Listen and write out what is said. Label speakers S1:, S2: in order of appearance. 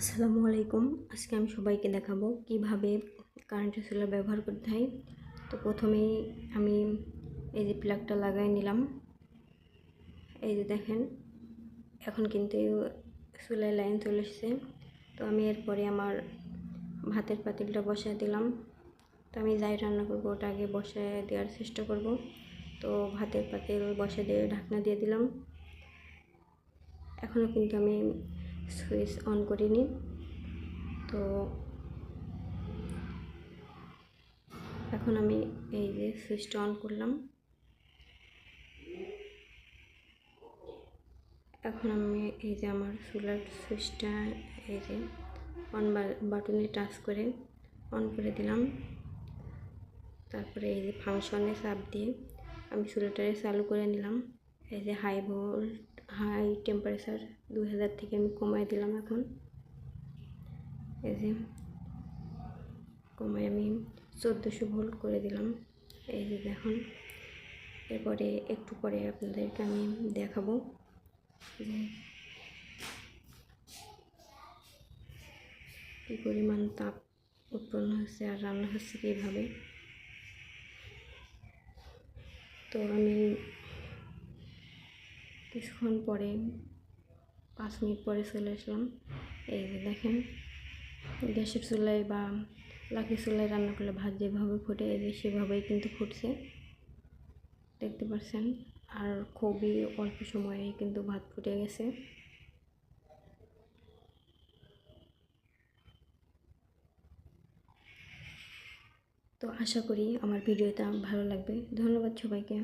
S1: আসসালামু আলাইকুম। আজকে আমি সবাইকে দেখাবো কীভাবে কারেন্টের চুলা ব্যবহার করতে হয়। তো প্রথমেই আমি এই যে প্লাগটা লাগাই নিলাম। এই যে দেখেন, এখন কিন্তু চুলায় লাইন চলে এসছে। তো আমি এরপরে আমার ভাতের পাতিলটা বসায় দিলাম। তো আমি যাই রান্না করব, ওটা আগে বসায় দেওয়ার চেষ্টা করব। তো ভাতের পাতিল বসে দিয়ে ঢাকনা দিয়ে দিলাম। এখনও কিন্তু আমি সুইচ অন করে নিন। তো এখন আমি এই যে সুইচটা অন করলাম। এখন আমি এই যে আমার সোলার সুইচটা এই যে অন বাটনে টাচ করে অন করে দিলাম। তারপরে এই যে ফাংশনে চাপ দিয়ে আমি সোলারটারে চালু করে নিলাম। এই যে হাই ভোল্ট, হাই টেম্পারেচার দুই হাজার থেকে আমি কমাই দিলাম এখন। এই যে কমাই আমি চোদ্দোশো ভোল্ট করে দিলাম। এই যে দেখুন, এরপরে একটু পরে আপনাদেরকে আমি দেখাবো যে কী পরিমাণ তাপ উৎপন্ন হচ্ছে আর রান্না হচ্ছে কীভাবে। তো আমি কিছুক্ষণ পরে, পাঁচ মিনিট পরে চলে আসলাম। এই যে দেখেন গ্যাসের চুলায় বা লাকি চুলায় রান্না করলে ভাত যেভাবে ফুটে, এই যে সেভাবেই কিন্তু ফুটছে। দেখতে পাচ্ছেন, আর খুবই অল্প সময়ে কিন্তু ভাত ফুটে গেছে। তো আশা করি আমার ভিডিওটা ভালো লাগবে। ধন্যবাদ সবাইকে।